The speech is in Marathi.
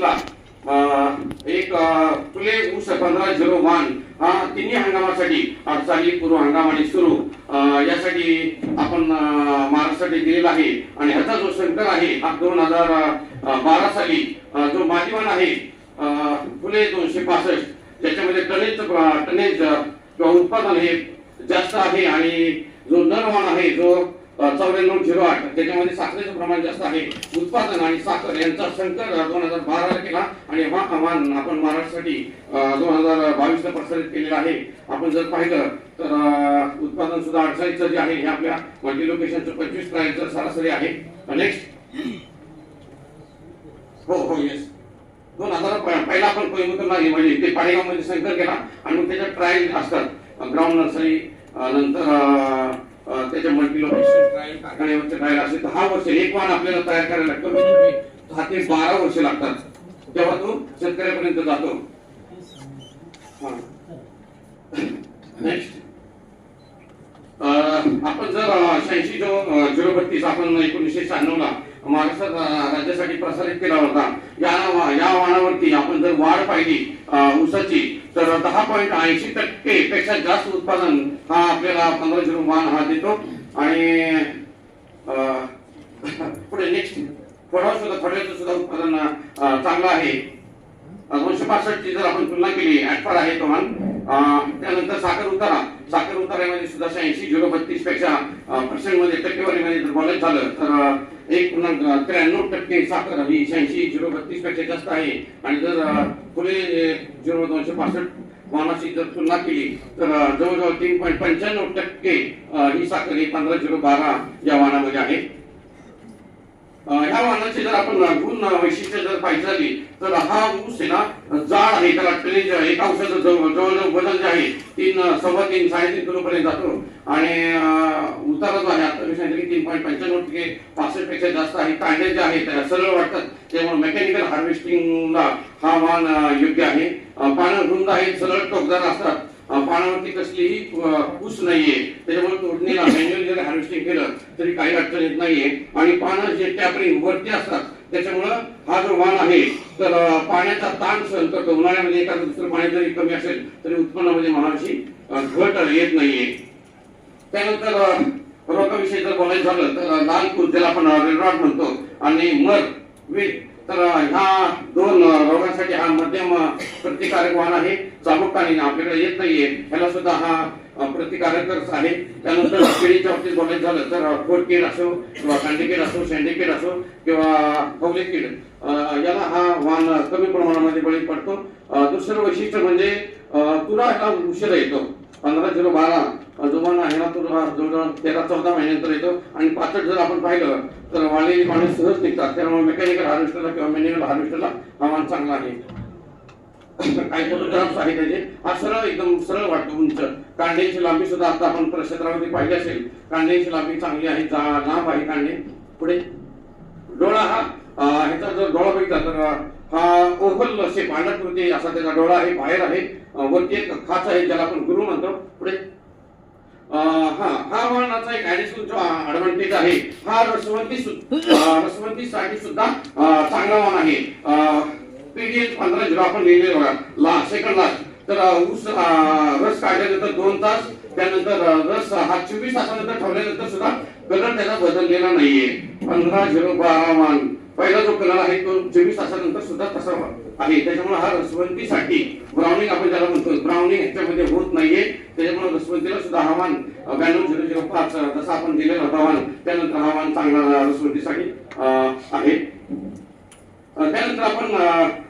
ला एक फुले ऊस पंधरा झिरो वन हा तिन्ही हंगामासाठी चाली पूर्व हंगाम आणि सुरू. यासाठी आपण महाराष्ट्रासाठी दिलेला आहे. आणि ह्याचा जो शंकर आहे हा दोन हजार बारा साली जो माध्यमान आहे फुले दोनशे पासष्ट ज्याच्यामध्ये टनेज टनेज किंवा उत्पादन हे जास्त आहे आणि जो नरवान आहे जो चौऱ्याण्णव झिरो आठ त्याच्यामध्ये साखरेचं प्रमाण जास्त आहे. उत्पादन आणि साखर यांचा संकर दोन हजार बाराला केला. आणि हा आव्हान आपण महाराष्ट्रासाठी दोन हजार बावीसला प्रसारित केलेला आहे. आपण जर पाहिलं तर उत्पादन सुद्धा अडचाळीचं जे आहे हे आपल्या मल्टी लोकेशनचं पंचवीस प्राइस सरासरी आहे. नेक्स्ट हो हो येस दोन हजार पहिला आपण कोइंबतूरला म्हणजे ते पाडेगावमध्ये संकर केला. आणि मग त्याच्यात ट्रायल असतात. ग्राउंड नर्सरी नंतर त्याच्या मल्टी ट्रायल कारखान्यावरचे ट्रायल असे दहा वर्ष एक वाण आपल्याला तयार करायला कमी म्हणजे कमी दहा ते बारा वर्ष लागतात. तेव्हा तो शेतकऱ्यापर्यंत जातो नेक्स्ट आपण शहाऐंशी जो झिरो बत्तीस आपण एकोणीसशे शहाण्णव ला महाराष्ट्र राज्यासाठी प्रसारित केला होता. या या वाणावरती आपण जर वाढ पाहिली ऊसाची तर दहा पॉईंट ऐंशी टक्के पेक्षा जास्त उत्पादन हा आपल्याला पंधरा झिरो वाण हा देतो. आणि पुढे नेक्स्ट फळावर सुद्धा फळाचं सुद्धा उत्पादन चांगलं आहे. दोनशे पासष्टची जर आपण तुलना केली ऍटफार आहे तो मान. त्यानंतर साखर उतारा. साखर उतारामध्ये सुद्धा शहाऐंशी झिरो बत्तीसपेक्षा पर्सेंटमध्ये टक्केवारीमध्ये जर बोलायचं झालं तर एक पूर्णांक त्र्याण्णव टक्के साखर ही शहाऐंशी झिरो बत्तीसपेक्षा जास्त आहे. आणि जर अं, फुले झिरो दोनशे पासष्ट वाहनाची जर तुलना केली तर जवळजवळ तीन पॉईंट पंच्याण्णव टक्के ही साखर ही पंधरा झिरो बारा या वाहनामध्ये आहे. ह्या वाहनाची जर आपण गुण वैशिष्ट्य जर पाहिजे झाली तर हा ऊस आहे ना जाड आहे. त्याला टनेज एका औषध जवळजवळ वजन जे आहे तीन सव्वा तीन साडेतीन किलो पर्यंत जातो. आणि उतारा जो आहे आता मी सांगितलं की तीन पॉईंट पंच्याण्णव टक्के पासष्टपेक्षा जास्त आहे. कांडे जे आहेत त्याला सरळ वाटतात त्यामुळे मेकॅनिकल हार्वेस्टिंगला हा वाहन योग्य आहे. पानं रुंद आहेत सरळ टोकदार असतात. पानावरती कसलीही पूस नाहीये. त्याच्यामुळे तोडणीला मॅन्युअल जरी हार्वेस्टिंग केलं तरी काही अडचण येत नाहीये. आणि पानं जे टॅपरिंग वरती असतात त्याच्यामुळं हा जो वाण आहे तर पाण्याचा ताण सहन करतो. उन्हाळ्यामध्ये एखादं दुसरं पाणी जरी कमी असेल तरी उत्पन्नामध्ये मनाची घट येत नाहीये. त्यानंतर रोगाविषयी जर बोलायचं झालं तर लाल कुर्त्याला आपण रेडरॉट म्हणतो. आणि मर वीट तर ह्या दोन रोगांसाठी हा मध्यम प्रतिकारक वाहन आहे. चाबुकाने आपल्याकडे येत नाहीये. ह्याला सुद्धा हा प्रतिकारकच आहे. त्यानंतर केळीच्या बाबतीत बोलायचं झालं तर खोडकीड असो किंवा कांडेकीड असो शेंडेकीड असो किंवा कवलेकीड याला हा वाहन कमी प्रमाणामध्ये बळी पडतो. दुसरं वैशिष्ट्य म्हणजे तुला तुरा ह्याला उशीर येतो. पंधरा झिरो बारा जो आहे ना तो जवळजवळ तेरा चौदा महिन्यानंतर येतो. आणि पाचट जर आपण पाहिलं तर वाळलेली पाणी सहज निघतात. त्यामुळे मेकॅनिकल हार्वेस्टरला किंवा मॅन्युअल हार्वेस्टरला हवामान वाहन चांगला आहे. काही फोटोग्राफ्स आहे त्याचे. हा सरळ एकदम सरळ वाटतो उंच. कांड्याची लांबी सुद्धा आता आपण क्षेत्रामध्ये पाहिली असेल. कांड्याची लांबी चांगली आहे. जा लांब आहे कांडे. पुढे डोळा हा ह्याचा जर डोळा बघितला तर ओव्हल शेप अंडाकृती असा त्याचा डोळा आहे बाहेर आहे. वरती एक खाच आहे ज्याला आपण गुरु म्हणतो. पुढे. हा हा वाहनाचा एक ऍडिशनल जो ऍडव्हान्टेज आहे हा रसवंती रसवंती साठी सुद्धा चांगला वाहन आहे. पीडीएच पंधरा झिरो आपण लिहिलेलं बघा. ला सेकंड लास्ट तर ऊस रस काढल्यानंतर दोन तास त्यानंतर रस हा चोवीस तासानंतर ठेवल्यानंतर सुद्धा कलर त्याचा बदललेला नाहीये. पंधरा झिरो बारा वाहन. पहिला जो कलर आहे तो चोवीस तासानंतर सुद्धा तसा आहे. त्याच्यामुळे हा रसवंतीसाठी ब्राउनिंग आपण ज्याला म्हणतो ब्राउनिंग ह्याच्यामध्ये होत नाहीये. त्याच्यामुळे रसवंतीला सुद्धा हवामान ब्याण्णव झिरो झिरो पाच तसा आपण दिलेलं होतं हवामान त्यानंतर हवामान चांगला रसवंतीसाठी अं, आहे. त्यानंतर आपण